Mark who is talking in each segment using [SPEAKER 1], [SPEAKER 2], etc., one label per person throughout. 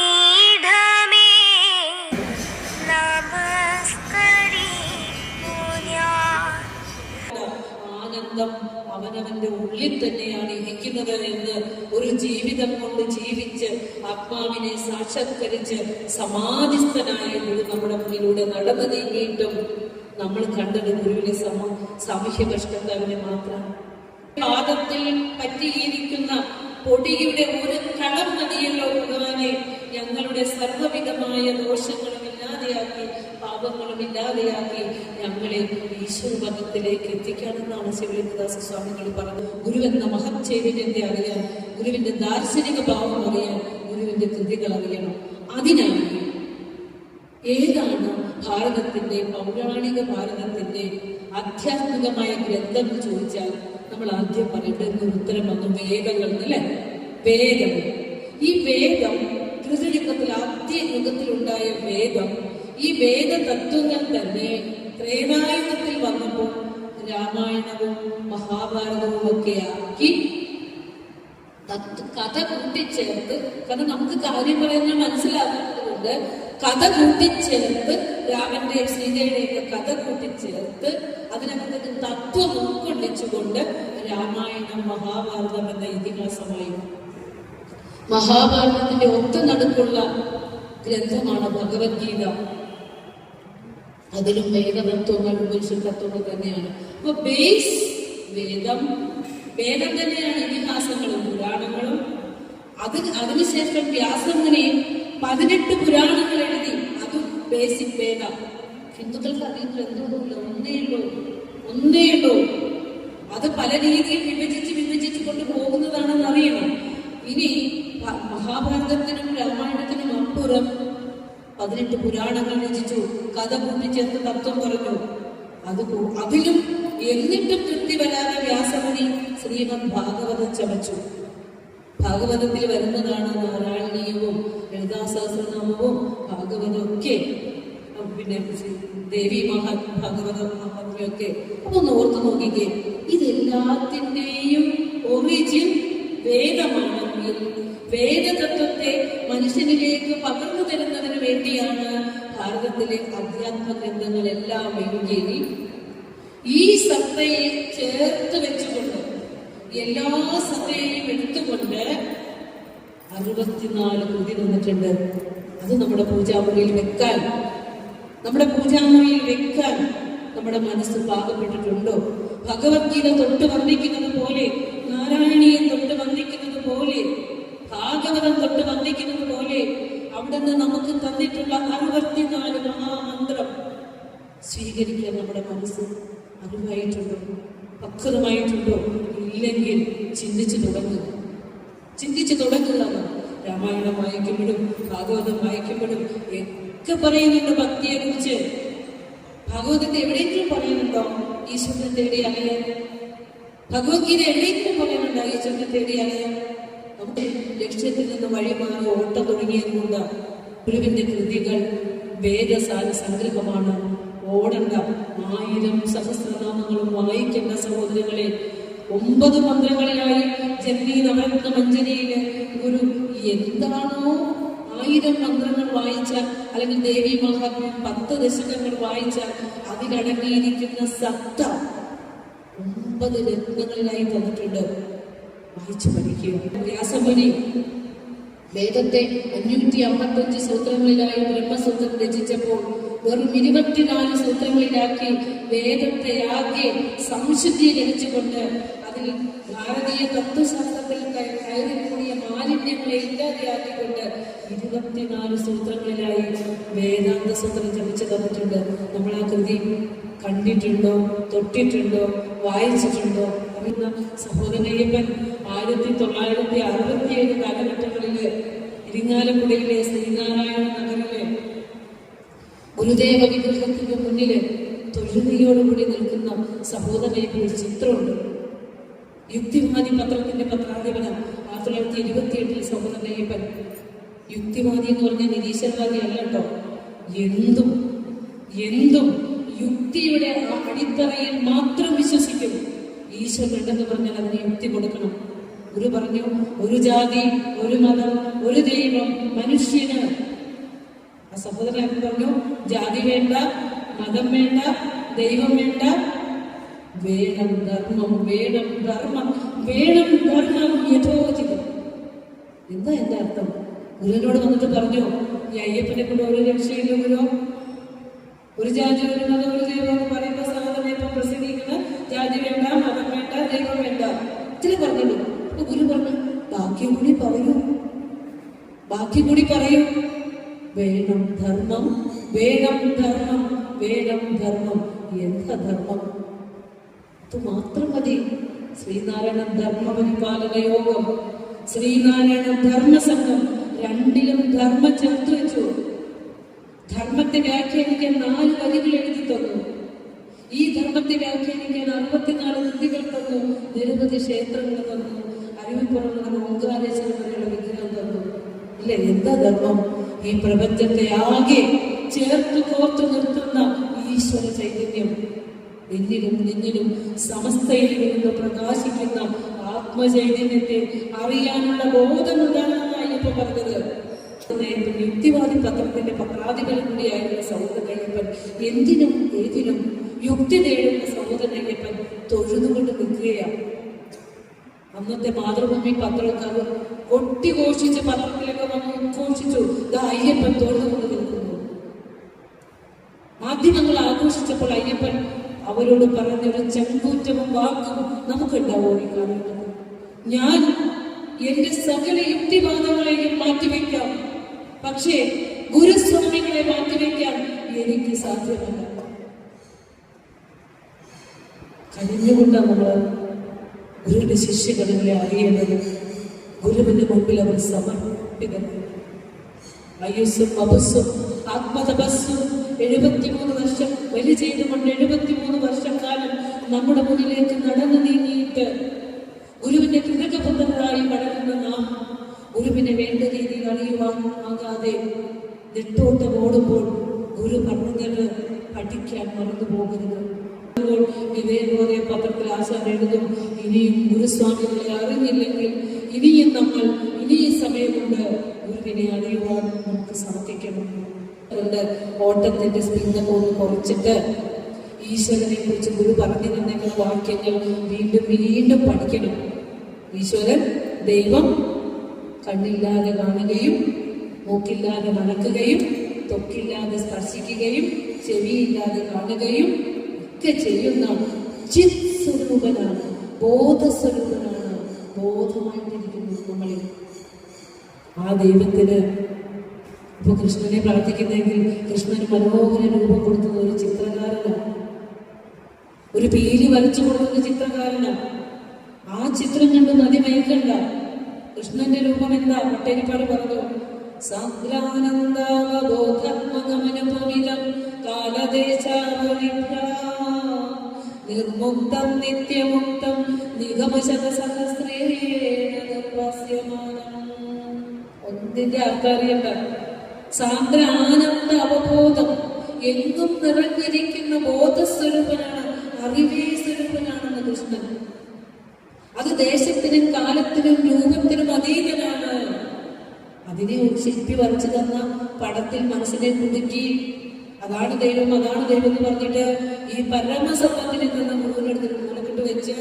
[SPEAKER 1] സമാധിപീഠമേ. നമസ്കരിപ്പു ഞാൻ.
[SPEAKER 2] ആനന്ദം അവനവന്റെ ഉള്ളിൽ തന്നെയാണ് ഇരിക്കുന്നത് എന്ന് ഒരു ജീവിതം കൊണ്ട് ജീവിച്ച് ആത്മാവിനെ സാക്ഷാത്കരിച്ച് സമാധിസ്ഥനായ ഗുരു നമ്മുടെ മുന്നിലൂടെ നടന്നു നീങ്ങിയിട്ടും നമ്മൾ കണ്ടത് ഗുരുവിനെ സമ സാമൂഹ്യ കഷ്ടത്തവനെ മാത്രം. പാദത്തിൽ പറ്റിയിരിക്കുന്ന പൊടിയുടെ ഒരു കളം മതിയല്ലോ ഭഗവാനെ. ഞങ്ങളുടെ സർവവിധമായ ദോഷങ്ങളും ഇല്ലാതെയാക്കി പാപങ്ങളും ഇല്ലാതെയാക്കി ഞങ്ങളെ ഈശ്വരപദത്തിലേക്ക് എത്തിക്കാനെന്നാണ് ശിവലിംഗദാസ സ്വാമികൾ പറഞ്ഞത്. ഗുരുവെന്ന മഹത് ചൈതന്യത്തെ അറിയാൻ ഗുരുവിന്റെ ദാർശനിക ഭാവം അറിയാൻ ഗുരുവിന്റെ കൃതികൾ അറിയണം. അതിനായി ഏതാണ് ഭാരതത്തിന്റെ പൗരാണിക ഭാരതത്തിന്റെ ആധ്യാത്മികമായ ഗ്രന്ഥം ചോദിച്ചാൽ നമ്മൾ ആദ്യം പറയേണ്ടത് ഉത്തരം വന്നു വേദങ്ങൾ അല്ലേ വേദം. ഈ വേദം കൃതയുഗത്തിൽ ആദ്യ യുഗത്തിലുണ്ടായ വേദം ഈ വേദ തത്വങ്ങൾ തന്നെ ത്രേതായുഗത്തിൽ വന്നപ്പോൾ രാമായണവും മഹാഭാരതവും ഒക്കെ ആക്കി കഥ കൂട്ടിച്ചേർത്ത് കാരണം നമുക്ക് കാര്യം പറയുന്ന മനസ്സിലാക്കുന്നത് കൊണ്ട് കഥ കൂട്ടിച്ചേർത്ത് രാമന്റെ സീതയുടെയൊക്കെ കഥ കൂട്ടിച്ചേർത്ത് അതിനകത്ത് തത്വം ഉൾക്കൊള്ളിച്ചുകൊണ്ട് രാമായണം മഹാഭാരതം എന്ന ഇതിഹാസമായി മഹാഭാരതത്തിന്റെ ഒത്ത നടുക്കുള്ള ഗ്രന്ഥമാണ് ഭഗവത്ഗീത. അതിലും വേദതത്വങ്ങൾ പുരുഷതത്വങ്ങൾ തത്വങ്ങൾ തന്നെയാണ്. അപ്പൊ ബേസ് വേദം വേദം തന്നെയാണ് ഇതിഹാസങ്ങളും പുരാണങ്ങളും. അത് അതിനുശേഷം വ്യാസമുനി പതിനെട്ട് പുരാണങ്ങൾ എഴുതി. അതും ബേസിക് വേദം. ഹിന്ദുക്കൾക്ക് അറിയുന്നത് ഗ്രന്ഥവുമില്ല ഒന്നേയുള്ളൂ ഒന്നേയുള്ളൂ അത് പല രീതിയിൽ വിഭജിച്ച് വിഭജിച്ച് കൊണ്ട് പോകുന്നതാണെന്ന് അറിയണം. ഇനി മഹാഭാരതത്തിനും രാമായണത്തിനും അപ്പുറം പതിനെട്ട് പുരാണങ്ങൾ രചിച്ചു. കഥ കൂട്ടിച്ചേർത്ത് തത്വം പറഞ്ഞു. അത് അതിലും എന്നിട്ടും തൃപ്തി വരാതെ വ്യാസമുനി ശ്രീമദ് ഭാഗവതം ചമച്ചു. ഭാഗവതത്തിൽ വരുന്നതാണ് നാരായണീയവും ലളിതാ സഹസ്രനാമവും ഭാഗവതമൊക്കെ പിന്നെ ദേവി മഹാ ഭഗവത മഹാത്മ്യമൊക്കെ അപ്പൊ ഒന്ന് ഓർത്ത് നോക്കിക്കേ. ഇതെല്ലാത്തിന്റെയും ഒറിജിൻ വേദമാണെങ്കിൽ വേദതത്വത്തെ മനുഷ്യനിലേക്ക് പകർന്നു തരുന്നതിന് വേണ്ടിയാണ് ഭാരതത്തിലെ അധ്യാത്മ ഗ്രന്ഥങ്ങളെല്ലാം എങ്കിൽ ഈ സത്തയെ ചേർത്ത് വെച്ചുകൊണ്ട് എല്ലാ സത്തയെയും എടുത്തുകൊണ്ട് അറുപത്തിനാല് കൃതി തന്നിട്ടുണ്ട്. അത് നമ്മുടെ പൂജാമുറിയിൽ വെക്കാൻ. നമ്മുടെ പൂജാമുറിയിൽ വെക്കാൻ നമ്മുടെ മനസ്സ് പാകപ്പെട്ടിട്ടുണ്ടോ? ഭഗവത്ഗീത തൊട്ട് വന്ദിക്കുന്നത് പോലെ നാരായണീയം തൊട്ട് വന്ദിക്കുന്നത് പോലെ ഭാഗവതം തൊട്ട് വന്ദിക്കുന്നത് പോലെ അവിടുന്ന് നമുക്ക് തന്നിട്ടുള്ള അറുപത്തിനാല് മഹാമന്ത്രം സ്വീകരിക്കാൻ നമ്മുടെ മനസ്സ് അറിവായിട്ടുണ്ടോ? പക്വതമായിട്ടുണ്ടോ ഇല്ലെങ്കിൽ ചിന്തിച്ചു തുടങ്ങുക. ചിന്തിച്ചു തുടങ്ങുക. രാമായണം വായിക്കുമ്പോഴും ഭാഗവതം വായിക്കുമ്പോഴും ഒക്കെ പറയുന്നുണ്ട് ഭക്തിയെ കുറിച്ച് ഭഗവതത്തെ എവിടെയെങ്കിലും പറയുന്നുണ്ടോ? ഈശ്വരനെ തേടി അറിയാൻ. ഭഗവത്ഗീത എവിടെയെങ്കിലും പറയുന്നുണ്ടോ? ഈശ്വരനെ തേടി അറിയാൻ. നമ്മുടെ ലക്ഷ്യത്തിൽ നിന്ന് വഴിമാറി ഓട്ടം തുടങ്ങിയത് കൊണ്ട് ഗുരുവിന്റെ കൃതികൾ വേദസാര സംഗ്രഹമാണ്. ഓടണ്ട ആയിരം സഹസ്രനാമങ്ങളും വായിക്കേണ്ട സഹോദരങ്ങളെ ഒമ്പത് മന്ത്രങ്ങളിലായി ജന്മീ നവരത്ന മഞ്ജരിയിൽ ഗുരു എന്താണോ ആയിരം മന്ത്രങ്ങൾ വായിച്ചാൽ അല്ലെങ്കിൽ ദേവി മഹാത്മ്യം പത്ത് ദശകങ്ങൾ വായിച്ചാൽ അതിലടങ്ങിയിരിക്കുന്ന സത്ത ഒമ്പത് രത്നങ്ങളിലായി തന്നിട്ടുണ്ട് വായിച്ചു പഠിക്കുക. വ്യാസമുനി വേദത്തെ അഞ്ഞൂറ്റി അമ്പത്തഞ്ച് സൂത്രങ്ങളിലായി ബ്രഹ്മസൂത്രം രചിച്ചപ്പോൾ വെറും ഇരുപത്തിനാല് സൂത്രങ്ങളിലാക്കി വേദത്തെ ആകെ സംശുദ്ധീകരിച്ചുകൊണ്ട് അതിൽ ഭാരതീയ തത്വശാസ്ത്രത്തിൽ കയറി കൂടിയ മാലിന്യങ്ങളെ ഇല്ലാതെയാക്കിക്കൊണ്ട് ഇരുപത്തിനാല് സൂത്രങ്ങളിലായി വേദാന്ത സൂത്രം ജപിച്ചു തന്നിട്ടുണ്ട്. നമ്മൾ ആ കൃതി കണ്ടിട്ടുണ്ടോ തൊട്ടിട്ടുണ്ടോ വായിച്ചിട്ടുണ്ടോ? അറിയുന്ന സഹോദരയ്യപ്പൻ ആയിരത്തി തൊള്ളായിരത്തി അറുപത്തിയേഴ് കാലഘട്ടങ്ങളിൽ ഇരിങ്ങാലക്കുടയിലെ ശ്രീനാരായണ നഗറിലെ ഗുരുദേവ വിഗ്രഹത്തിന്റെ മുന്നിൽ തൊഴുതിയോടുകൂടി നിൽക്കുന്ന സഹോദരയ്യപ്പൻ ഒരു ചിത്രമുണ്ട്. യുക്തിവാദി പത്രത്തിന്റെ പത്രാധിപനം ആയിരത്തി തൊള്ളായിരത്തി ഇരുപത്തിയെട്ടിൽ സഹോദരയ്യപ്പൻ യുക്തിവാദി എന്ന് പറഞ്ഞാൽ നിരീശ്വരവാദി അല്ല കേട്ടോ. എന്തും എന്തും യുക്തിയുടെ ആ അടിത്തറയിൽ മാത്രം വിശ്വസിക്കുന്നു ഈശ്വരൻ ഉണ്ടെന്ന് പറഞ്ഞാൽ അതിന് യുക്തി കൊടുക്കണം. ഗുരു പറഞ്ഞു ഒരു ജാതി ഒരു മതം ഒരു ദൈവം മനുഷ്യന്. ആ സഹോദരൻ പറഞ്ഞു ജാതി വേണ്ട മതം വേണ്ട ദൈവം വേണ്ട. വേണം ധർമ്മം വേണം ധർമ്മം വേണം ധർമ്മം യഥോചിതം എന്താ എന്റെ അർത്ഥം? ഗുരുവിനോട് വന്നിട്ട് പറഞ്ഞു ഈ അയ്യപ്പനെ കൊണ്ട് ഒരു രക്ഷയില്ല ഗുരു ഒരു ജാതി മതം ഒരു ദൈവം പറയുന്ന സാധനം ഇപ്പം പ്രസംഗിക്കുന്നത് ജാതി വേണ്ട മതം വേണ്ട ദൈവം വേണ്ട. ഇത്തിരി പറഞ്ഞുള്ളൂ. അപ്പൊ ഗുരു പറഞ്ഞു ബാക്കി കൂടി പറയൂ. ബാക്കി കൂടി പറയൂ. വേണം ധർമ്മം വേണം ധർമ്മം വേണം ധർമ്മം. എന്താ ധർമ്മം? ഇത് മാത്രം മതി. ശ്രീനാരായണ ധർമ്മ പരിപാലന യോഗം ശ്രീനാരായണ ധർമ്മസംഘം രണ്ടിലും ധർമ്മം ചേർത്ത് വെച്ചു. ധർമ്മത്തെ വ്യാഖ്യാനിക്കാൻ നാല് വരികൾ എഴുതി തന്നു. ഈ ധർമ്മത്തെ വ്യാഖ്യാനിക്കാൻ അറുപത്തിനാല് കൃതികൾ തന്നു. നിരവധി ക്ഷേത്രങ്ങൾ തന്നു. അരുവിപ്പുറങ്ങളുടെ ഓങ്കാരേശ്വരം വരെയുള്ള വിഗ്രഹം തന്നു. ഇല്ല എന്താ ധർമ്മം? ഈ പ്രപഞ്ചത്തെ ആകെ ചേർത്ത് കോർത്തു നിർത്തുന്ന ഈശ്വര ചൈതന്യം. എന്നിലും നിന്നിലും സമസ്തയിൽ നിന്ന് പ്രകാശിക്കുന്ന ആത്മചൈതന്യത്തെ അറിയാനുള്ള ബോധമുണ്ടാണെന്നാണ് അയ്യപ്പ പറഞ്ഞത്. യുക്തിവാദി പത്രത്തിന്റെ പത്രാധിപൻ കൂടിയായിരുന്ന സൗദൻ അയ്യപ്പൻ എന്തിനും ഏതിനും യുക്തി നേടുന്ന അയ്യപ്പൻ തൊഴുതുകൊണ്ട് നിൽക്കുകയാണ്. അന്നത്തെ മാതൃഭൂമി പത്രക്കാർ കൊട്ടിഘോഷിച്ച് പത്രത്തിലൊക്കെ വന്ന് ഉദ്ഘോഷിച്ചു. അയ്യപ്പൻ തൊഴുതുകൊണ്ട് നിൽക്കുന്നു. മാധ്യമങ്ങൾ ആഘോഷിച്ചപ്പോൾ അയ്യപ്പൻ അവരോട് പറഞ്ഞ ഒരു ചെങ്കൂറ്റവും വാക്കും നമുക്കുണ്ടാവോ ഈ ഞാൻ എന്റെ സകല യുക്തിവാദങ്ങളെയും മാറ്റിവെക്കാം. പക്ഷേ ഗുരുസ്വാമികളെ മാറ്റിവെക്കാൻ എനിക്ക് സാധ്യമല്ല. കഴിഞ്ഞുകൊണ്ട് നമ്മൾ ഗുരുവിന്റെ ശിഷ്യകളെ അറിയേണ്ടത്. ഗുരുവിന്റെ മുമ്പിൽ അവർ സമർപ്പിതരാണ് വയസ്സും ആത്മതപസ്സും എഴുപത്തിമൂന്ന് വർഷം വലി ചെയ്തുകൊണ്ട് എഴുപത്തിമൂന്ന് വർഷക്കാലം നമ്മുടെ മുന്നിലേക്ക് നടന്നു നീങ്ങിയിട്ട് ഗുരുവിന്റെ കൃതകബന്ധങ്ങളായി വളരുന്ന നാം ഗുരുവിനെ വേണ്ട രീതിയിൽ അറിയുവാൻ ആകാതെ നെട്ടോട്ടം ഓടുമ്പോൾ ഗുരു പറഞ്ഞത് പഠിക്കാൻ മറന്നു അപ്പോൾ ഇതേപോലെ പത്രത്തിൽ ആശാൻ എഴുതും ഇനിയും ഗുരുസ്വാമികളെ അറിഞ്ഞില്ലെങ്കിൽ ഇനിയും നമ്മൾ ഇനിയും സമയമുണ്ട് ഗുരുവിനെ അറിയുവാൻ നമുക്ക് സാധിക്കണം. അതുകൊണ്ട് ഓട്ടത്തിന്റെ സ്പീഡ് ഒന്ന് കുറച്ചിട്ട് ഈശ്വരനെ കുറിച്ച് ഗുരു പറഞ്ഞു തന്നേക്കുന്ന വാക്യങ്ങൾ വീണ്ടും വീണ്ടും പഠിക്കണം. ഈശ്വരൻ ദൈവം കണ്ണില്ലാതെ കാണുകയും മൂക്കില്ലാതെ നടക്കുകയും തൊക്കില്ലാതെ സ്പർശിക്കുകയും ചെവിയില്ലാതെ കാണുകയും ഒക്കെ ചെയ്യുന്ന ചിത് സ്വരൂപനാണ് ബോധസ്വരൂപനാണ് ബോധമായിട്ടിരിക്കുന്നു നമ്മളിൽ. ആ ദൈവത്തിന് ഇപ്പൊ കൃഷ്ണനെ പ്രാർത്ഥിക്കുന്നെങ്കിൽ കൃഷ്ണന് മനോഹര രൂപം കൊടുത്തത് ഒരു ചിത്രകാരനാണ്. ഒരു പേര് വരച്ചു കൊടുക്കുന്ന ചിത്രകാരനാണ്. ആ ചിത്രം കണ്ട് നദി മയക്കണ്ട കൃഷ്ണന്റെ രൂപം എന്താ? പട്ടേരിപ്പാട് പറഞ്ഞു. സാന്ദ്രാനന്ദാവബോധത്മഗമനപുരിതം കാലദേശാവലിഭ്യാ നിർമുക്തം നിത്യമുക്തം നിഗമശതസഹസ്രേണ നിർവാസ്യമാനം. ഒന്നിന്റെ അർത്ഥം അറിയണ്ട. സാന്ദ്ര ആനന്ദ അവബോധം എങ്ങും നിറഞ്ഞിരിക്കുന്ന ബോധസ്വരൂപനാണ് അറിവേ സ്വരൂപനാണെന്ന് കൃഷ്ണൻ. അത് ദേശത്തിനും അതിനെ ഒരു ശില്പി വരച്ചു തന്ന പടത്തിൽ മനസ്സിനെ കുതുക്കി അതാണ് ദൈവം അതാണ് ദൈവം എന്ന് പറഞ്ഞിട്ട് ഈ പരമസമ്പത്തിൽ തന്ന ഗുരുവിനടുത്ത് മൂലക്കിട്ട് വെച്ച്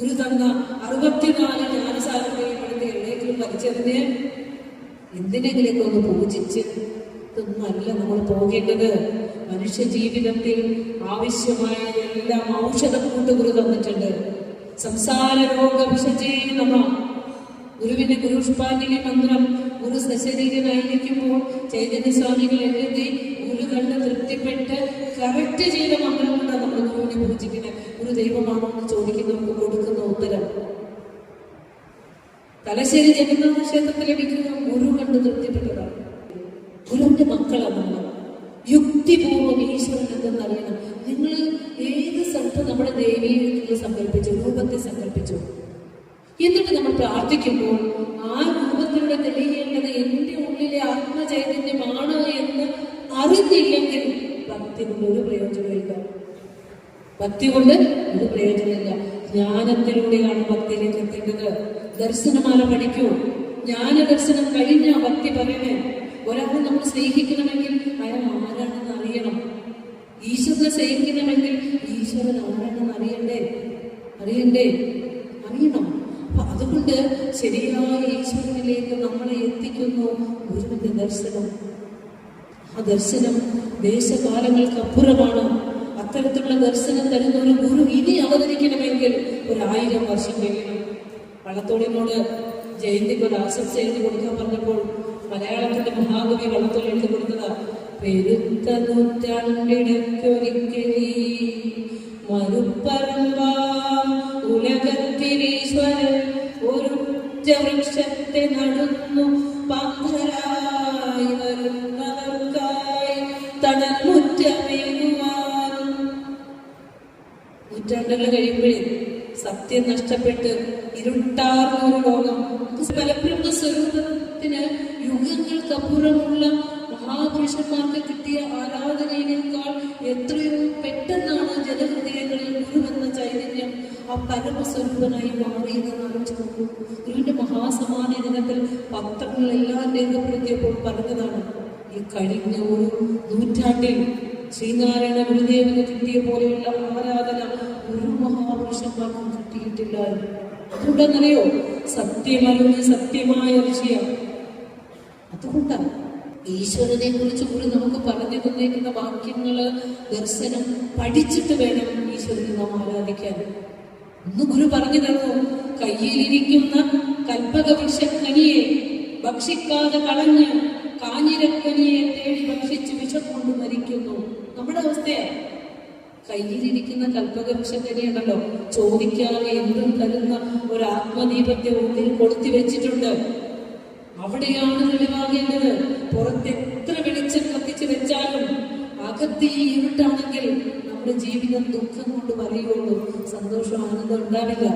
[SPEAKER 2] ഗുരു തന്ന അറുപത്തിനാല് ജ്ഞാനസാരത്തെയും എടുത്ത് എവിടേക്കും വലിച്ചെറിഞ്ഞ് എന്തിനെങ്കിലേക്ക് ഒന്ന് പൂജിച്ച് ഇതൊന്നുമല്ല നമ്മൾ പോകേണ്ടത്. മനുഷ്യ ജീവിതത്തിൽ ആവശ്യമായ എല്ലാം ഔഷധം കൊണ്ട് ഗുരു തന്നിട്ടുണ്ട്. സംസാര രോഗ വിഷജേ നമ. ഗുരുവിന്റെ ഗുരുഷ്പാഞ്ജലി മന്ത്രം ഗുരു സശരീരനായിരിക്കുമ്പോൾ ചൈതന്യ സ്വാമികൾ എഴുതി ഗുരു കണ്ട് തൃപ്തിപ്പെട്ട് കറക്റ്റ് ചെയ്ത മന്ത്രങ്ങളാണ് നമ്മൾ ഗുരുവിനെ പൂജിക്കുന്നത് ഗുരു ദൈവമാണോ എന്ന് ചോദിക്കുന്നവർക്ക് കൊടുക്കുന്ന ഉത്തരം. തലശ്ശേരി ജഗന്നാഥ ക്ഷേത്രത്തിൽ ലഭിക്കുന്ന ഗുരു കണ്ട് തൃപ്തിപ്പെട്ടതാണ്. ഗുരുവിന്റെ മക്കളാണ് നമ്മൾ യുക്തിപൂർവം ഈശ്വരൻ എന്തെന്ന് അറിയണം. നിങ്ങൾ ഏത് സ്ഥലത്ത് നമ്മുടെ ദേവിയെ നിങ്ങൾ സങ്കല്പിച്ചു രൂപത്തെ സങ്കല്പിച്ചു? എന്നിട്ട് നമ്മൾ പ്രാർത്ഥിക്കുമ്പോൾ ആ ആത്മചൈതന്യമാണ് എന്ന് അറിഞ്ഞില്ലെങ്കിൽ ഭക്തി കൊണ്ട് ഒരു പ്രയോജനമില്ല ഭക്തി കൊണ്ട് ഒരു പ്രയോജനമില്ല ജ്ഞാനത്തിലൂടെയാണ് ഭക്തിയിലേക്ക് എത്തേണ്ടത് ദർശനമാല പഠിക്കൂ. ജ്ഞാന ദർശനം കഴിഞ്ഞ ഭക്തി പറയണേ ഒരാളെ നമ്മൾ സ്നേഹിക്കണമെങ്കിൽ അയാൾ ആരാണെന്ന് അറിയണം. ഈശ്വരനെ സ്നേഹിക്കണമെങ്കിൽ ഈശ്വരൻ ആരാണെന്ന് അറിയണ്ടേ? അറിയണ്ടേ? അറിയണം. അപ്പൊ അതുകൊണ്ട് ശരിയായ ഈശ്വരനിലേക്ക് നമ്മളെ എത്തിക്കുന്നു ഗുരുവിന്റെ ദർശനം. ആ ദർശനം ദേശകാലങ്ങൾക്ക് അപ്പുറമാണ് അത്തരത്തിലുള്ള ദർശനം തരുന്ന ഒരു ഗുരു ഇനി അവതരിക്കണമെങ്കിൽ ഒരായിരം വർഷം കഴിയണം. വള്ളത്തോളിനോട് ജയന്തിക്ക് ഒരു ആശംസ എഴുതി കൊടുക്കാൻ പറഞ്ഞപ്പോൾ മലയാളത്തിന്റെ മഹാകവി വള്ളത്തോൾ എഴുതി കൊടുത്തതാ പെരുത്ത നൂറ്റാണ്ടിടയ്ക്കൊരിക്കലീ മരുപ്പറമ്പാം ഉലകത്തിരീശ്വരൻ വൃക്ഷത്തെ നടന്നു. പന്തരായി വരുന്നവർക്കായി തണൽമുറ്റമേകുവാനും നൂറ്റാണ്ടുകൾ കഴിയുമ്പോഴേ സത്യം നഷ്ടപ്പെട്ട് ഇരുട്ടാർന്ന ഒരു ലോകം പലപ്പോഴും സ്വരൂപത്തിന് യുഗങ്ങൾക്കപ്പുറമുള്ള മഹാപുരുഷന്മാർക്ക് കിട്ടിയ ആരാധനയേക്കാൾ എത്രയോ പെട്ടെന്നാണ് ജനഹൃദയങ്ങളിൽ ഗുരുവെന്ന ചൈതന്യം ആ പരമസ്വരൂപനായി മാറിയെന്ന് ആലോചിച്ച് നോക്കൂ. പത്രങ്ങളെല്ലാം രേഖപ്പെടുത്തിയപ്പോൾ പറഞ്ഞതാണ്. ഈ കഴിഞ്ഞ ഒരു നൂറ്റാണ്ടിൽ ശ്രീനാരായണ ഗുരുദേവന് കിട്ടിയ പോലെയുള്ള ആരാധന ഒരു മഹാപുരുഷന്മാർക്കും കിട്ടിയിട്ടില്ല. അതുകൊണ്ടെന്നറിയോ സത്യമറിഞ്ഞ് സത്യമായ വിഷയം അതുകൊണ്ടാണ് ഈശ്വരനെ കുറിച്ച് കൂടി നമുക്ക് പറഞ്ഞു തന്നേക്കുന്ന വാക്യങ്ങൾ ദർശനം പഠിച്ചിട്ട് വേണം ഈശ്വരനെ നാം ആരാധിക്കാൻ. ഒന്ന് ഗുരു പറഞ്ഞു തന്നു കയ്യിലിരിക്കുന്ന കൽപ്പക വിഷക്കനിയെ ഭക്ഷിക്കാതെ കളഞ്ഞ് കാഞ്ഞിരക്കനിയെ തേടി ഭക്ഷിച്ച് വിഷം കൊണ്ട് മരിക്കുന്നു. നമ്മുടെ അവസ്ഥയാണ് കയ്യിലിരിക്കുന്ന കൽപ്പക വിഷക്കനിയാണല്ലോ ചോദിക്കാതെ എന്തും തരുന്ന ഒരു ആത്മദീപത്തെ ഉള്ളിൽ കൊളുത്തി വെച്ചിട്ടുണ്ട്. അവിടെയാണ് തെളിവാകേണ്ടത്. പുറത്ത് എത്ര വെളിച്ചം കത്തിച്ച് വെച്ചാലും അകത്ത് ഇരുട്ടാണെങ്കിൽ നമ്മുടെ ജീവിതം ദുഃഖം കൊണ്ട് പറയുള്ളൂ സന്തോഷം ആനന്ദം ഉണ്ടാവില്ല.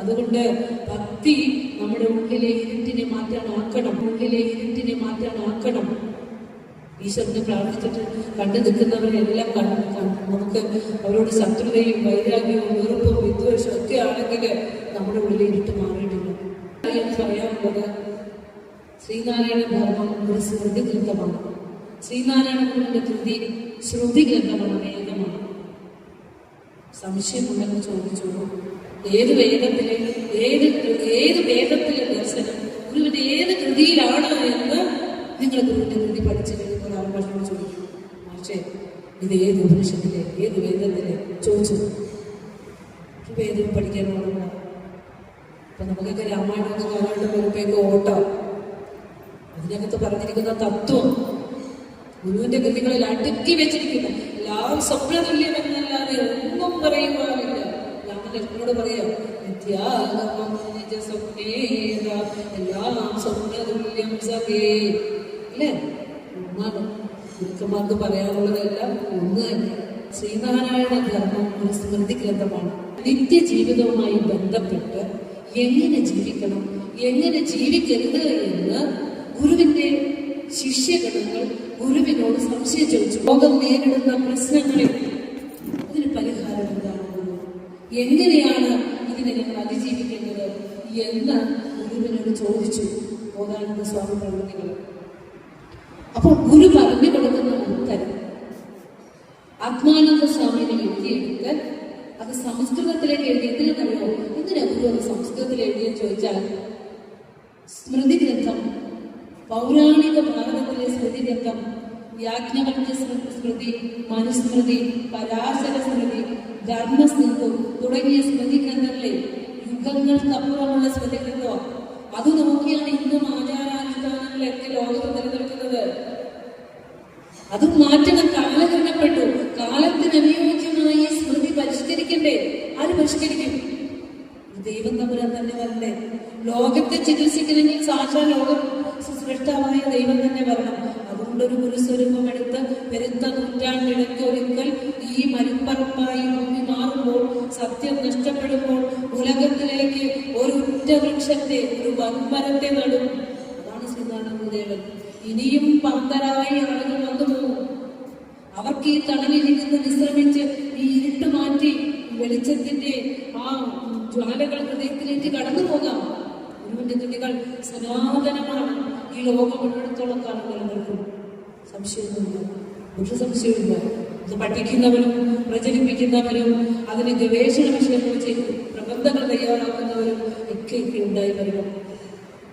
[SPEAKER 2] അതുകൊണ്ട് ഭക്തി നമ്മുടെ ഉള്ളിലെ ഇരുട്ടിനെ മാറ്റാനാക്കണം ഉള്ളിലെ ഇരുട്ടിനെ മാറ്റാനാക്കണം ഈശ്വരനെ പ്രാർത്ഥിച്ചിട്ട് കണ്ടു നിൽക്കുന്നവരെല്ലാം നമുക്ക് അവരോട് ശത്രുതയും വൈരാഗ്യവും വെറുപ്പും വിദ്വേഷവും ഒക്കെ ആണെങ്കിൽ നമ്മുടെ ഉള്ളിൽ ഇരുട്ട് മാറിയിട്ടില്ല. പറയാനുള്ളത് ശ്രീനാരായണ ധർമ്മം ഒരു സ്മൃതി ഗ്രന്ഥമാണ് ശ്രീനാരായണ ഗുരുവിന്റെ കൃതി ശ്രുതി ഗ്രന്ഥമാണ് വേദമാണ് സംശയമുണ്ടെന്ന് ചോദിച്ചോളൂ. ഏത് വേദത്തിലെ ഏത് ഏത് വേദത്തിലെ ദർശനം? ഗുരുവിന്റെ ഏത് കൃതിയിലാണ് എന്ന് നിങ്ങൾ ഗുരുവിന്റെ കൃതി പഠിച്ചു കഴിയുമ്പോൾ ഭക്ഷണം ചോദിക്കും. പക്ഷേ ഇത് ഏത് ഉപനിഷത്തിലെ ഏത് വേദത്തിലെ? ചോദിച്ചു. വേദം പഠിക്കാൻ പഠിക്കാനുള്ള അപ്പൊ നമുക്കൊക്കെ രാമായണമൊക്കെ കാലഘട്ടം വരുമ്പോഴേക്ക് ഓട്ടം. അതിനകത്ത് പറഞ്ഞിരിക്കുന്ന തത്വം ഗുരുവിന്റെ കൃതികളിൽ അടുക്കി വെച്ചിരിക്കുന്ന. എല്ലാം സ്വപ്നതുല്യം എന്നല്ലാതെ ഒന്നും പറയുവാനില്ല. രാമലക്ഷ്മണോട് പറയാം നിത്യാഗമം നിജ എല്ലാം സ്വപ്നതുല്യം സഖേ. അല്ലേ? ഒന്നാണ് ഗുരുക്കന്മാർക്ക് പറയാനുള്ളതെല്ലാം ഒന്ന് തന്നെ. ശ്രീനാരായണ ധർമ്മം ഒരു സ്മൃതി ഗ്രന്ഥമാണ്. നിത്യജീവിതവുമായി ബന്ധപ്പെട്ട് എങ്ങനെ ജീവിക്കണം എങ്ങനെ ജീവിക്കരുത് എന്ന് ഗുരുവിന്റെ ശിഷ്യഗണങ്ങൾ ഗുരുവിനോട് സംശയം ചോദിച്ചു. ലോകം നേരിടുന്ന പ്രശ്നങ്ങളിൽ അതിന് പരിഹാരം എന്താണ് എങ്ങനെയാണ് ഇതിനെ ഞങ്ങൾ അതിജീവിക്കേണ്ടത് എന്ന് ഗുരുവിനോട് ചോദിച്ചു. ബോധാനന്ദ സ്വാമി പ്രവൃത്തികൾ. അപ്പോൾ ഗുരു പറഞ്ഞു കൊടുക്കുന്ന ഉത്തരം. ആത്മാനന്ദ സ്വാമിനെ എഴുതിയെടുത്ത് അത് സംസ്കൃതത്തിലേക്ക് എഴുതി എന്തിനെന്നറിയോ എന്തിനാ ഗുരു അത് സംസ്കൃതത്തിൽ എഴുതിയെന്ന് ചോദിച്ചാൽ സ്മൃതി പൗരാണിക ഭാരതത്തിലെ സ്മൃതി ഗ്രന്ഥം യാജ്ഞവൽക്യ സ്മൃ- സ്മൃതി മനുസ്മൃതി പരാശര സ്മൃതി ധർമ്മസ്മൃതി തുടങ്ങിയ സ്മൃതി ഗ്രന്ഥങ്ങളിൽ യുഗങ്ങൾക്കപ്പുറമുള്ള സ്മൃതി ഗ്രന്ഥം. അത് നോക്കിയാണ് ഇന്നും ആചാരാനുഷ്ഠാനങ്ങളൊക്കെ ലോകത്ത് നിലനിൽക്കുന്നത്. അത് മാറ്റണം കാലഘട്ടപ്പെട്ടു. കാലത്തിന് അനുയോജ്യമായി സ്മൃതി പരിഷ്കരിക്കണ്ടേ? ആര് പരിഷ്കരിക്കും? ദൈവം തമ്പുരാൻ തന്നെ വരണ്ടേ ലോകത്തെ ചികിത്സിക്കണമെങ്കിൽ സാക്ഷാ ലോകം സൃഷ്ടാവായ ദൈവം തന്നെ വരണം. അതുകൊണ്ട് ഒരു ഗുരുസ്വരൂപം എടുത്ത് പെരുത്ത നൂറ്റാണ്ടിടയ്ക്ക് ഒരിക്കൽ ഈ മരുപ്പറപ്പായി ഭൂമി മാറുമ്പോൾ സത്യം നഷ്ടപ്പെടുമ്പോൾ ഉലകത്തിലേക്ക് ഒരു ഉറ്റ വൃക്ഷത്തെ ഒരു വൻമരത്തെ നടും അതാണ് ശ്രീനാരായണ ഗുരുദേവൻ ഇനിയും പന്തരായി ആളുകൾ വന്നു പോകും അവർക്ക് ഈ തണലിൽ ഇരുന്ന് വിശ്രമിച്ച് ഈ ഇരുട്ട് മാറ്റി വെളിച്ചത്തിന്റെ ആ കൽപ്പനകൾ ഹൃദയത്തിലേക്ക് കടന്നു പോകാം ഗുരുവിന്റെ തുണികൾ സനാതനമാണ് ഈ ലോകം ഉള്ളിടത്തോളം കാലം നിലനിൽക്കും സംശയമൊന്നുമില്ല ഒരു സംശയമില്ല ഇത് പഠിക്കുന്നവരും പ്രചരിപ്പിക്കുന്നവരും അതിന് ഗവേഷണ ചെയ്ത് പ്രബന്ധങ്ങൾ തയ്യാറാക്കുന്നവരും ഒക്കെ ഉണ്ടായി വരണം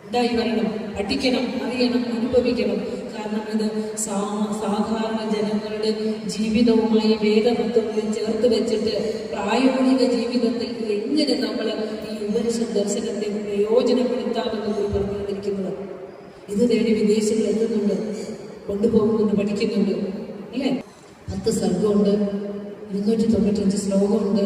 [SPEAKER 2] ഉണ്ടായി വരണം പഠിക്കണം അറിയണം അനുഭവിക്കണം. കാരണം ഇത് സാധാരണ ജനങ്ങളുടെ ജീവിതവുമായി വേദബന്ധങ്ങളിൽ ചേർത്ത് വെച്ചിട്ട് പ്രായോഗിക ജീവിതത്തിൽ എങ്ങനെ നമ്മൾ ഈ ഉപനിഷ ദർശനത്തെ പ്രയോജനപ്പെടുത്താമെന്ന് പറഞ്ഞിരിക്കുന്നത് ഇത് തേടി വിദേശങ്ങൾ എത്തുന്നുണ്ട് കൊണ്ടുപോകുന്നുണ്ട് പഠിക്കുന്നുണ്ട്. അല്ലേ? പത്ത് സർഗമുണ്ട് ഇരുന്നൂറ്റി തൊണ്ണൂറ്റഞ്ച് ശ്ലോകമുണ്ട്.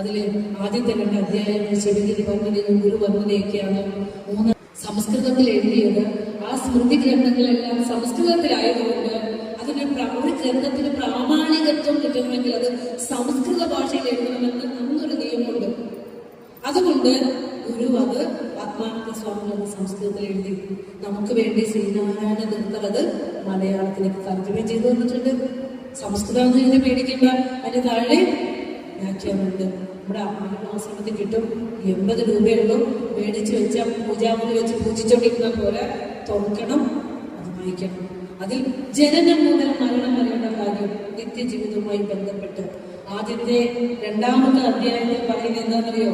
[SPEAKER 2] അതിൽ ആദ്യത്തെ രണ്ട് അധ്യായങ്ങൾ ചെവിതിരി വർണനയും ഗുരുവർണനയൊക്കെയാണ് മൂന്ന് സംസ്കൃതത്തിൽ എഴുതിയത്. ആ സ്മൃതി ഗ്രന്ഥങ്ങളെല്ലാം സംസ്കൃതത്തിലായതുകൊണ്ട് അതിന് ഒരു ഗ്രന്ഥത്തിന് പ്രാമാണികത്വം കിട്ടണമെങ്കിൽ അത് സംസ്കൃത ഭാഷയിൽ എഴുതണമെന്ന് അന്നൊരു നിയമമുണ്ട്. അതുകൊണ്ട് ഗുരു അത് പത്മാനന്ദ സ്വാമി സംസ്കൃതത്തിൽ എഴുതി. നമുക്ക് വേണ്ടി ശ്രീനാരായണ അത് മലയാളത്തിലേക്ക് തർജമ ചെയ്തു തന്നിട്ടുണ്ട്. സംസ്കൃതം എന്ന് എഴുതി പേടിക്കേണ്ട അതിന് താഴെ വ്യാഖ്യാനമുണ്ട്. നമ്മുടെ അമ്മയുടെ ആശ്രമത്തിൽ കിട്ടും. എൺപത് രൂപയുള്ളൂ. മേടിച്ച് വെച്ച പൂജാമുറി വെച്ച് പൂജിച്ചോണ്ടിരുന്ന പോലെ തുറക്കണം. അത് വായിക്കണം. അതിൽ ജനനം മുതൽ മരണം വരെയുള്ള കാര്യം നിത്യജീവിതവുമായി ബന്ധപ്പെട്ട്. ആദ്യത്തെ രണ്ടാമത്തെ അധ്യായത്തിൽ പറയുന്നത് എന്താണെന്നറിയോ?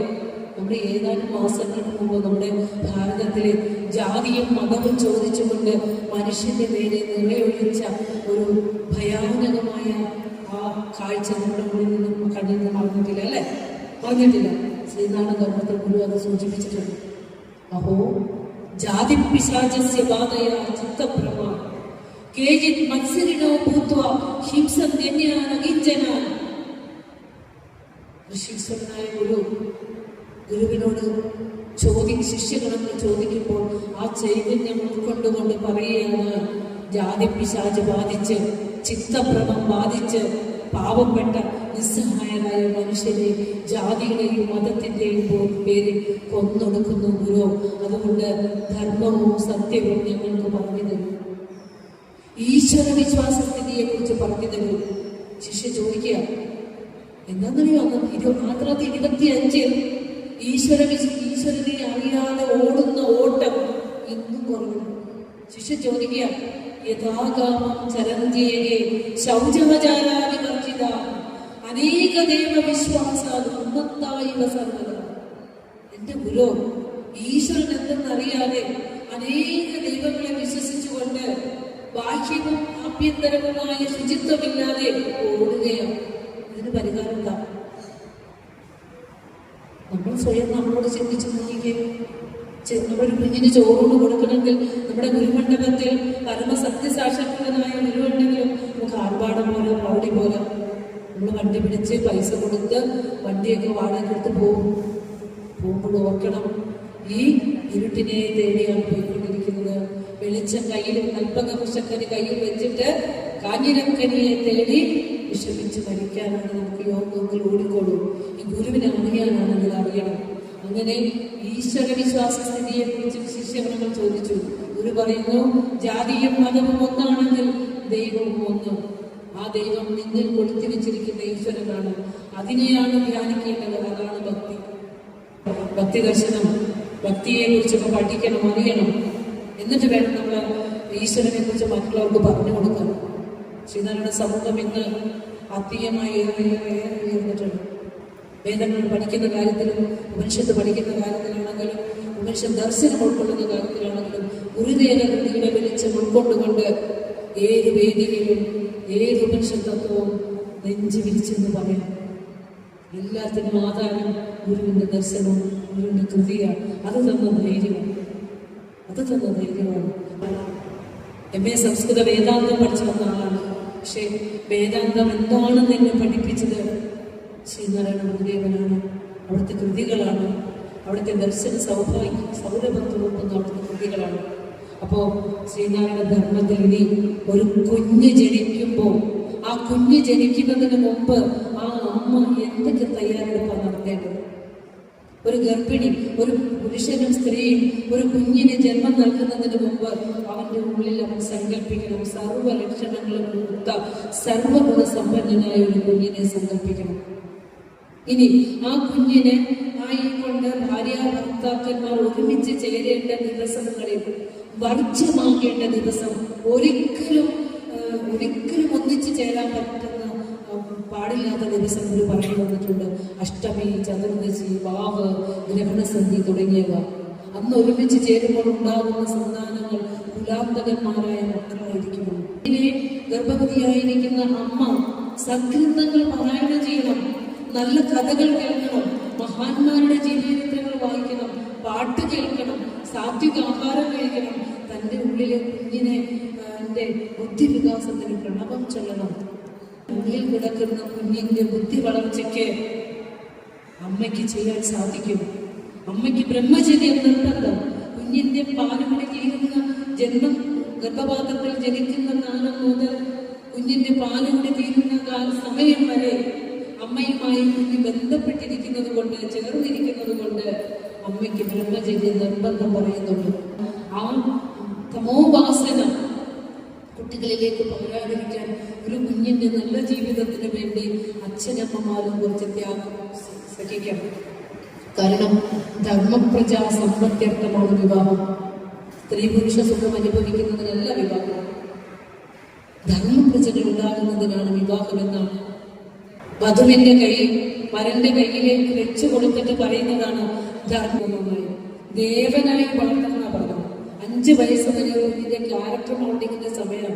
[SPEAKER 2] നമ്മുടെ ഏതാനും മാസങ്ങൾക്ക് മുമ്പ് നമ്മുടെ ഭാരതത്തിലെ ജാതിയും മതവും ചോദിച്ചുകൊണ്ട് മനുഷ്യന്റെ നേരെ നിറയൊഴിച്ച ഒരു ഭയാനകമായ ആ കാഴ്ച നമ്മുടെ മുന്നിൽ നിന്നും കണ്ണിൽ നിന്ന് മറന്നിട്ടില്ല അല്ലേ? മറന്നിട്ടില്ല ശ്രീനാരായണ ധർമ്മത്തിൽ ഗുരു അത് സൂചിപ്പിച്ചിട്ടുണ്ട്. അഹോ ജാതി പിശാചസ്യ ബാധയ ചിത്തഭ്രമ കേജിത് മത്സരിണോ ഭൂത്വ ഹിംസന്യന്യാനകിഞ്ചനാൻ ഋഷീശ്വരനായ ഗുരു ഗുരുവിനോട് ചോദി ശിഷ്യകളെന്ന് ചോദിക്കുമ്പോൾ ആ ചൈതന്യം ഉൾക്കൊണ്ടുകൊണ്ട് പറയുകയാണ് ജാതി പിശാച് ബാധിച്ച് ചിത്തഭ്രമം ബാധിച്ച് പാവപ്പെട്ട നിസ്സഹായരായ മനുഷ്യരെ ജാതിയുടെയും മതത്തിന്റെയും പോ- പേരിൽ കൊന്നൊടുക്കുന്നു ഗുരു. അതുകൊണ്ട് ധർമ്മവും സത്യവും ഞങ്ങൾക്ക് പറഞ്ഞു തരും. ഈശ്വര വിശ്വാസ സ്ഥിതിയെ കുറിച്ച് പറഞ്ഞു തരൂ. ശിഷ്യ ചോദിക്കുക എന്താണെന്നറിയോ ഇരു ആയിരത്തി ഇരുപത്തി അഞ്ചിൽ ഈശ്വര ഈശ്വരനെ അറിയാതെ ഓടുന്ന ഓട്ടം ഇന്നും കുറഞ്ഞു ശിഷ്യ ചോദിക്കുക യഥാകാമം ചരന്തിയെ ശൗചാചാരാതി വർജിത അനേക ദേവ വിശ്വാസാൽ ഉന്നത്തായി സർവത എന്റെ ഗുരു ഈശ്വരൻ എന്തെന്നറിയാതെ അനേക ദൈവങ്ങളെ വിശ്വസിച്ചുകൊണ്ട് ബാഹ്യവും ആഭ്യന്തരവുമായ ശുചിത്വമില്ലാതെ ഓടുകയാണ്. ഇതിന് പരിഹാരം എന്താ? നമ്മൾ സ്വയം നമ്മളോട് ചിന്തിച്ചു നോക്കിക്കേ. നമ്മളൊരു കുഞ്ഞിന് ചോറൂണ് കൊടുക്കണമെങ്കിൽ നമ്മുടെ ഗുരുമണ്ഡപത്തിൽ പരമസത്യസാക്ഷാത്കൃതമായ ഗുരുവുണ്ടെങ്കിലും നമുക്ക് ആർഭാടം പോലെ പ്രൗഢി പോലെ നമ്മൾ വണ്ടി പിടിച്ച് പൈസ കൊടുത്ത് വണ്ടിയൊക്കെ വാടക കൊടുത്ത് പോകും പോകുമ്പോൾ ഓർക്കണം ഈ ഇരുട്ടിനെ തേടിയാണ് പോയിക്കൊണ്ടിരിക്കുന്നത്. വെളിച്ചം കയ്യിൽ കൽപ്പക കയ്യിൽ വെച്ചിട്ട് കാഞ്ഞിരക്കരിയെ തേടി വിഷമിച്ച് മരിക്കാനാണ് നമുക്ക് യോഗങ്ങൾ ഓടിക്കോളൂ. ഈ ഗുരുവിനെ അറിയാനാണെങ്കിൽ അറിയണം. അങ്ങനെ ഈശ്വര വിശ്വാസ സ്ഥിതിയെ കുറിച്ച് ശിഷ്യഗണങ്ങൾ ചോദിച്ചു. ഗുരു പറയുന്നു ജാതിയും മതവും ഒന്നാണെങ്കിൽ ദൈവവും ഒന്ന്. ആ ദൈവം നിന്നിൽ കൊടുത്തിരിച്ചിരിക്കുന്ന ഈശ്വരനാണ്. അതിനെയാണ് ധ്യാനിക്കേണ്ടത്. അതാണ് ഭക്തി. ഭക്തി ദർശനം. ഭക്തിയെ കുറിച്ചൊക്കെ പഠിക്കണം അറിയണം. എന്നിട്ട് വേണം നമ്മൾ ഈശ്വരനെ കുറിച്ച് മറ്റുള്ളവർക്ക് പറഞ്ഞു കൊടുക്കണം ശ്രീനാരായണ സമൂഹം ഇന്ന് ആത്മീയമായി ഏറെ ഏറെ ഉയർന്നിട്ടുണ്ട്. വേദങ്ങൾ പഠിക്കുന്ന കാര്യത്തിലും ഉപനിഷത്ത് പഠിക്കുന്ന കാര്യത്തിലാണെങ്കിലും ഉപനിഷത്ത് ദർശനം ഉൾക്കൊള്ളുന്ന കാര്യത്തിലാണെങ്കിലും ഗുരുദേവ കൃതിയുടെ വെളിച്ചം ഉൾക്കൊണ്ടുകൊണ്ട് ഏത് വേദിയിലും ഏത് ഉപനിഷത്ത് തത്വവും നെഞ്ചു വിരിച്ചെന്ന് പറയാം. എല്ലാത്തിനും ആധാരം ഗുരുവിന്റെ ദർശനവും ഗുരുവിന്റെ കൃതിയാണ്. അത് തന്ന ധൈര്യമാണ് അത് തന്ന ധൈര്യമാണ് എം എ സംസ്കൃത വേദാന്തം പഠിച്ചു വന്ന ആളാണ് പക്ഷേ വേദാന്തം എന്താണെന്ന് എന്നെ പഠിപ്പിച്ചത് ശ്രീനാരായണ ഗുരുദേവനാണ്. അവിടുത്തെ കൃതികളാണ്. അവിടുത്തെ ദർശന സൗഭാഗ്യ സൗരഭത്വം ഒക്കുന്ന അവിടുത്തെ കൃതികളാണ്. അപ്പോൾ ശ്രീനാരായണ ധർമ്മത്തിൽ ഇനി ഒരു കുഞ്ഞ് ജനിക്കുമ്പോൾ ആ കുഞ്ഞ് ജനിക്കുന്നതിന് മുമ്പ് ആ അമ്മ എന്തൊക്കെ തയ്യാറെടുപ്പാണ് നടത്തേണ്ടത്? ഒരു ഗർഭിണി ഒരു പുരുഷനും സ്ത്രീയും ഒരു കുഞ്ഞിന് ജന്മം നൽകുന്നതിന് മുമ്പ് അവന്റെ ഉള്ളിൽ അവൻ സങ്കല്പിക്കണം. സർവ ലക്ഷണങ്ങളും കൊടുത്ത സമ്പന്നനായ ഒരു കുഞ്ഞിനെ സങ്കല്പിക്കണം. ഇനി ആ കുഞ്ഞിനെ ആയിക്കൊണ്ട് ഭാര്യ ഭർത്താക്കന്മാർ ഒരുമിച്ച് ചേരേണ്ട ദിവസങ്ങളിൽ വർജ്യമാക്കേണ്ട ദിവസം. ഒരിക്കലും ഒരിക്കലും ഒന്നിച്ച് ചേരാൻ പറ്റുന്ന പാടില്ലാത്ത ദിവസം ഒരു പറഞ്ഞു വന്നിട്ടുണ്ട് അഷ്ടമി ചതുർദശി വാവ് ഗ്രഹണസന്ധി തുടങ്ങിയവ. അന്ന് ഒരുമിച്ച് ചേരുമ്പോൾ ഉണ്ടാകുന്ന സന്താനങ്ങൾ കുലാന്തകന്മാരായ മക്കളായിരിക്കുന്നു ഇതിനെ ഗർഭവതിയായിരിക്കുന്ന അമ്മ സദ്ഗ്രന്ഥങ്ങൾ പാരായണം ചെയ്യണം. നല്ല കഥകൾ കേൾക്കണം. മഹാന്മാരുടെ ജീവചരിത്രങ്ങൾ വായിക്കണം. പാട്ട് കേൾക്കണം. സാത്വിക ആഹാരം കഴിക്കണം. തന്റെ ഉള്ളിലെ കുഞ്ഞിനെ എന്റെ ബുദ്ധി ബുദ്ധിവികാസത്തിന് പ്രണവം ചൊല്ലണം. ഉള്ളിൽ കിടക്കുന്ന കുഞ്ഞിന്റെ ബുദ്ധി വളർച്ചയ്ക്ക് അമ്മയ്ക്ക് ചെയ്യാൻ സാധിക്കും. അമ്മയ്ക്ക് ബ്രഹ്മചര്യം നിർബന്ധം. കുഞ്ഞിന്റെ പാലുകൂടി തീരുന്ന ജന്മം ഗർഭപാത്രത്തിൽ ജനിക്കുന്ന നാളം മുതൽ കുഞ്ഞിന്റെ പാലുകൂടി തീരുന്ന കാല സമയം വരെ അമ്മയുമായി കുഞ്ഞ് ബന്ധപ്പെട്ടിരിക്കുന്നത് കൊണ്ട് ചേർന്നിരിക്കുന്നത് കൊണ്ട് അമ്മയ്ക്ക് ബ്രഹ്മചര്യ നിർബന്ധം പറയുന്നുണ്ട്. ആ തമോപാസന കുട്ടികളിലേക്ക് പകരാതിരിക്കാൻ ഒരു കുഞ്ഞിന്റെ നല്ല ജീവിതത്തിന് വേണ്ടി അച്ഛനമ്മമാരും കുറച്ച് ത്യാഗം സഹിക്കണം. കാരണം ധർമ്മപ്രജാ സമ്പത്യർത്ഥമാണ് വിവാഹം. സ്ത്രീ പുരുഷ സുഖം അനുഭവിക്കുന്നതിനല്ല വിവാഹം. ധർമ്മപ്രജകൾ ഉണ്ടാകുന്നതിനാണ് വിവാഹം എന്നാണ് വധുവിന്റെ കൈ വരന്റെ കയ്യിലേക്ക് വെച്ചു കൊടുത്തിട്ട് പറയുന്നതാണ് ധർമ്മമായി ദേവനായി വളർത്തുന്ന പറഞ്ഞു അഞ്ച് വയസ്സ് വരെ കുഞ്ഞിന്റെ ക്യാരക്ടർ മോൾഡിങ്ങിന്റെ സമയം.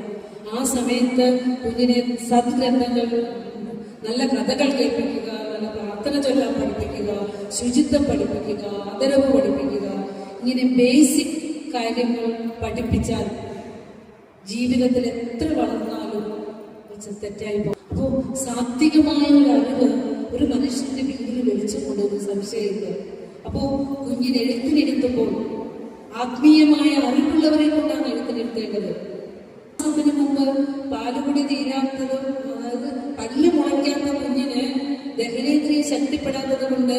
[SPEAKER 2] ആ സമയത്ത് കുഞ്ഞിനെ സദ്ഗ്രന്ഥങ്ങൾ നല്ല കഥകൾ കേൾപ്പിക്കുക നല്ല പ്രാർത്ഥന ചൊല്ലാൻ പഠിപ്പിക്കുക ശുചിത്വം പഠിപ്പിക്കുക ആദരവ് പഠിപ്പിക്കുക ഇങ്ങനെ ബേസിക് കാര്യങ്ങൾ പഠിപ്പിച്ചാൽ ജീവിതത്തിൽ എത്ര വളർന്നാലും തെറ്റായി പോകും. അപ്പോ സാത്വികമായ ഒരു അറിവ് ഒരു മനുഷ്യന്റെ വീട്ടിൽ വെളിച്ചം കൊണ്ടൊരു സംശയമില്ല. അപ്പോ കുഞ്ഞിനെ എഴുത്തിനിരുത്തുമ്പോൾ ആത്മീയമായ അറിവുള്ളവരെ കൊണ്ടാണ് എഴുത്തിനിരുത്തേണ്ടത്. അതിന് മുമ്പ് പാലുകുടി തീരാത്തതും അതായത് പല്ല് മുളയ്ക്കാത്ത കുഞ്ഞിന് ദഹനേന്ദ്രിയ ശക്തിപ്പെടാത്തത് കൊണ്ട്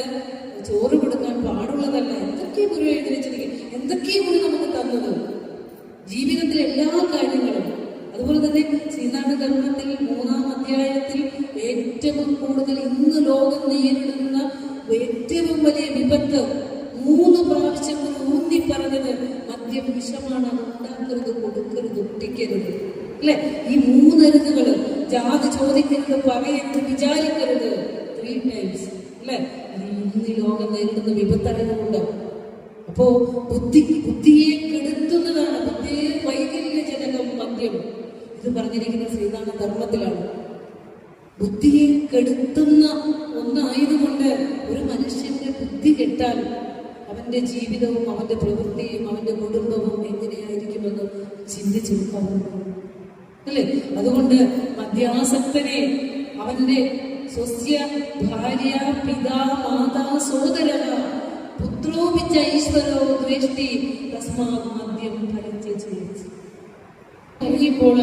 [SPEAKER 2] ചോറ് കൊടുക്കാൻ പാടുള്ളതല്ല. എന്തൊക്കെ ഗുരു എഴുതി വെച്ചിരിക്കും എന്തൊക്കെ ഗുരു നമുക്ക് തന്നത് ജീവിതത്തിലെ എല്ലാ കാര്യങ്ങളും അതുപോലെ തന്നെ ശ്രീനാഥ ധർമ്മത്തിൽ മൂന്നാം അധ്യായത്തിൽ ഏറ്റവും കൂടുതൽ ഇന്ന് ലോകം നേരിടുന്ന ഏറ്റവും വലിയ വിപത്ത് മൂന്ന് പ്രാവശ്യം ഊന്നി പറഞ്ഞത് മദ്യം വിഷമാണ് അത് ഉണ്ടാക്കരുത് കൊടുക്കരുത് കുടിക്കരുത് അല്ലെ ഈ മൂന്നരുതുകൾ ജാതി ചോദിക്കരുത് പറയരുത് വിചാരിക്കരുത്. ത്രീ ടൈംസ് അല്ലെ? ഇന്ന് ലോകം നേരിടുന്ന വിപത്തറിവുണ്ട്. അപ്പോ ബുദ്ധി അവന്റെ സ്വസ്യ ഭാര്യ പിതാ മാതാ സോദര. പുത്രോപിച്ച ഈശ്വരോ ദ്വേഷ്ടി. തസ്മാദ്യം മദ്യം പരിത്യജ് ഇപ്പോൾ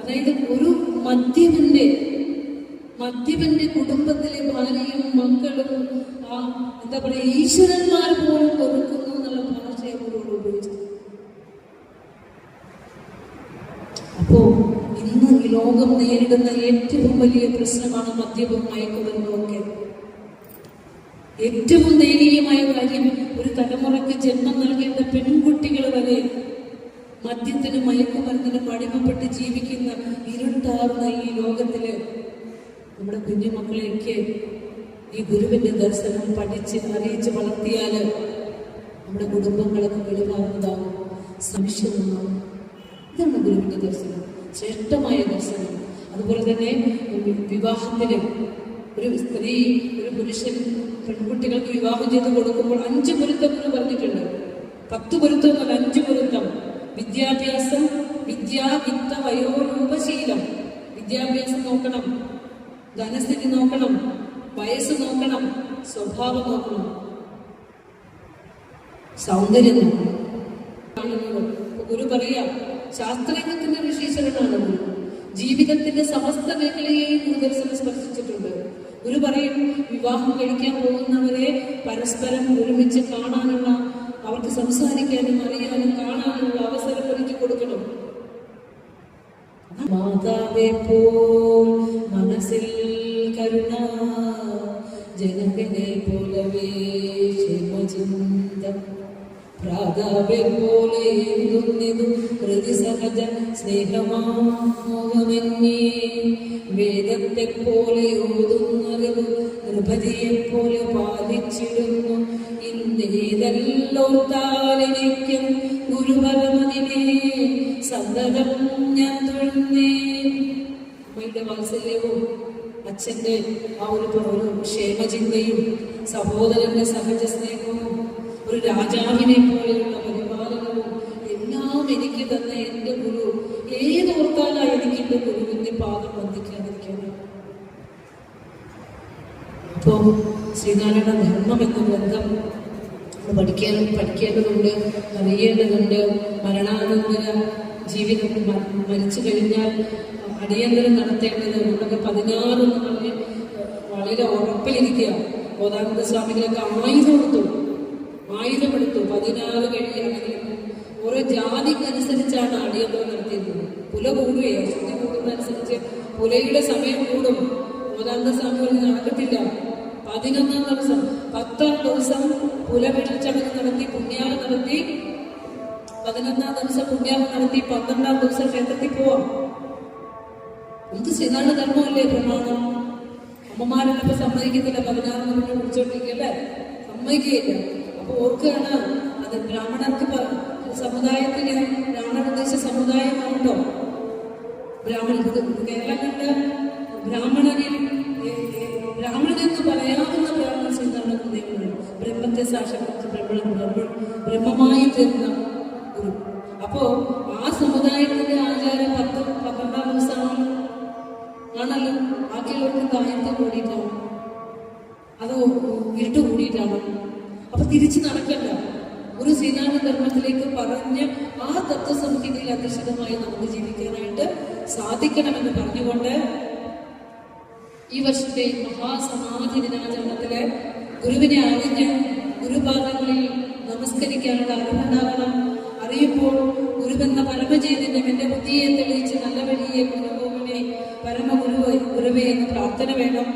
[SPEAKER 2] അതായത് ഒരു മദ്യപന്റെ മദ്യപന്റെ കുടുംബത്തിലെ ഭാര്യയും മക്കളും ആ എന്താ പറയാ ഈശ്വരന്മാർ പോലും കൊടുക്കുന്നു എന്നുള്ള ഭാഷയെ അവരോട് ഉപയോഗിച്ചത് അപ്പോ ലോകം നേരിടുന്ന ഏറ്റവും വലിയ പ്രശ്നമാണ് മദ്യപം മയക്കുമരുന്നും ഒക്കെ. ഏറ്റവും ദയനീയമായ കാര്യം ഒരു തലമുറയ്ക്ക് ജന്മം നൽകേണ്ട പെൺകുട്ടികൾ വരെ മദ്യത്തിനും മയക്കുമരുന്നിനും അടിമപ്പെട്ട് ജീവിക്കുന്ന ഇരുട്ടാർന്ന ഈ ലോകത്തിൽ നമ്മുടെ കുഞ്ഞുമക്കളെയൊക്കെ ഈ ഗുരുവിന്റെ ദർശനം പഠിച്ച് അറിയിച്ച് വളർത്തിയാൽ നമ്മുടെ കുടുംബങ്ങളൊക്കെ വെളിവാകുന്നതാകും സംശയമുണ്ടാകും ഇതാണ് ഗുരുവിന്റെ ദർശനം. ശ്രേഷ്ഠമായ ദർശനം. അതുപോലെ തന്നെ വിവാഹത്തിന് ഒരു സ്ത്രീ ഒരു പുരുഷൻ പെൺകുട്ടികൾക്ക് വിവാഹം ചെയ്ത് കൊടുക്കുമ്പോൾ അഞ്ച് പൊരുത്തം എന്ന് പറഞ്ഞിട്ടുണ്ട്. പത്ത് പൊരുത്തം എന്നല്ല അഞ്ച് പൊരുത്തം. വിദ്യാഭ്യാസം വിദ്യാ വിത്ത വയോരൂപശീലം. വിദ്യാഭ്യാസം നോക്കണം ധനസ്ഥിതി നോക്കണം വയസ്സ് നോക്കണം സ്വഭാവം നോക്കണം. സൗന്ദര്യം ഗുരു പറയാ ശാസ്ത്രജ്ഞത്തിന്റെ വിശേഷങ്ങളാണത് ജീവിതത്തിന്റെ സമസ്ത മേഖലയെയും ഗുരുദർശനം സ്പർശിച്ചിട്ടുണ്ട്. ഗുരു പറയും വിവാഹം കഴിക്കാൻ പോകുന്നവരെ പരസ്പരം ഒരുമിച്ച് കാണാനുള്ള അവർക്ക് സംസാരിക്കാനും അറിയാനും കാണാനുള്ള അവസരം ഒരുക്കി കൊടുക്കണം. മാതാവേ പോ മനസ്സിൽ കരുണ ജനകനെ പോലവേ ക്ഷേമചിന്ത പോലെ ഏന്തുന്നിതു ഹൃദി സഹജ സ്നേഹമാമോഹമന്യേ വേദത്തെ പോലെ ഓതുന്നറിവ് നൃപതിയെ പോലെ പാലിച്ചിടുന്നു ഇന്നേതല്ലോത്താലെനിക്കും ഗുരുപരമതിനെ സന്തതം ഞാൻ തൊഴുന്നേ. അമ്മയുടെ വാത്സല്യവും അച്ഛന്റെ ആ ഒരു ക്ഷേമചിന്തയും സഹോദരന്റെ സഹജ സ്നേഹവും ഒരു രാജാവിനെ പോലെയുള്ള പരിപാലനവും എല്ലാം എനിക്ക് തന്ന എന്റെ ഗുരു. ഏതോർത്താലാ എനിക്ക് എന്റെ ഗുരുവിന്റെ പാദം വന്ദിക്കാതിരിക്കണം അപ്പോ ശ്രീനാരായണ ധർമ്മം എന്ന ഗ്രന്ഥം പഠിക്കാൻ പഠിക്കേണ്ടതുണ്ട് അറിയേണ്ടതുണ്ട്. മരണാനന്തര ജീവിതം മരിച്ചു കഴിഞ്ഞാൽ അടിയന്തരം നടത്തേണ്ടത് നമ്മളൊക്കെ പതിനാറ് എന്ന് പറഞ്ഞ് വളരെ ഉറപ്പിലിരിക്കുക ബോധാനന്ദ സ്വാമികളൊക്കെ ആയുധം എടുത്തു ആയുധമെടുത്തു പതിനാറ് കഴിയാണെങ്കിലും ഓരോ ജാതിക്കനുസരിച്ചാണ് അടിയന്തരം നടത്തിയിരുന്നത്. പുല കൂടുകയോ ശുദ്ധി കൂടുന്നതനുസരിച്ച് പുലയുടെ സമയം കൂടും. മൂന്നാമത്തെ സമയം നടക്കത്തില്ല പതിനൊന്നാം ദിവസം പത്താം ദിവസം പുല ചടങ്ങ് നടത്തി പുണ്യാവ് നടത്തി പതിനൊന്നാം ദിവസം പുണ്യാവ് നടത്തി പന്ത്രണ്ടാം ദിവസം ക്ഷേത്രത്തിൽ പോവാം. ഇത് ശ്രീനാട് ധർമ്മമല്ലേ പ്രമാണം? അമ്മമാരൊക്കെ സമ്മതിക്കത്തില്ല. പതിനാറ് മിനിറ്റ് കുടിച്ചോണ്ടിരിക്കല്ലേ? സമ്മതിക്കുകയില്ല. ഓർക്കുകയാണ് അത് ബ്രാഹ്മണർക്ക് സമുദായത്തിന് ബ്രാഹ്മണ പ്രദേശ സമുദായമാണല്ലോ. ബ്രാഹ്മണ കേരളം കണ്ട് ഏ, ബ്രാഹ്മണൻ എന്ന് പറയാവുന്ന ബ്രാഹ്മണ ചിന്താണ് ബ്രഹ്മത്തെ സാക്ഷാത്കരിച്ച ബ്രഹ്മണൻ ബ്രഹ്മ ബ്രഹ്മമായി തീർന്ന ഗുരു. അപ്പോ ആ സമുദായത്തിന്റെ ആചാരം പത്ത് പന്ത്രണ്ടാം ദിവസമാണ്. ആണല്ലോ? ബാക്കിയുള്ളവർക്ക് താഴത്ത് കൂടിയിട്ടാണ്. അത് ഇരുട്ട് കൂടിയിട്ടാണ്? അപ്പൊ തിരിച്ചു നടക്കണ്ട. ഒരു ശ്രീനാരായണ ധർമ്മത്തിലേക്ക് പറഞ്ഞ് ആ തത്വസംഹിതയിൽ അധിഷ്ഠിതമായി നമുക്ക് ജീവിക്കാനായിട്ട് സാധിക്കണമെന്ന് പറഞ്ഞുകൊണ്ട് ഈ വർഷത്തെ മഹാസമാധി ദിനാചരണത്തിൽ ഗുരുവിനെ അറിഞ്ഞ് ഗുരുപാദങ്ങളിൽ നമസ്കരിക്കാനുള്ള അറിവുണ്ടാകണം അറിയുമ്പോൾ ഗുരുവെന്ന പരമചൈതന്യം എന്റെ ബുദ്ധിയെ തെളിയിച്ച് നല്ല വഴിയെ ഗുരുഭൂമിനെ പരമഗുരുവെ ഗുരുവേ എന്ന് പ്രാർത്ഥന വേണം.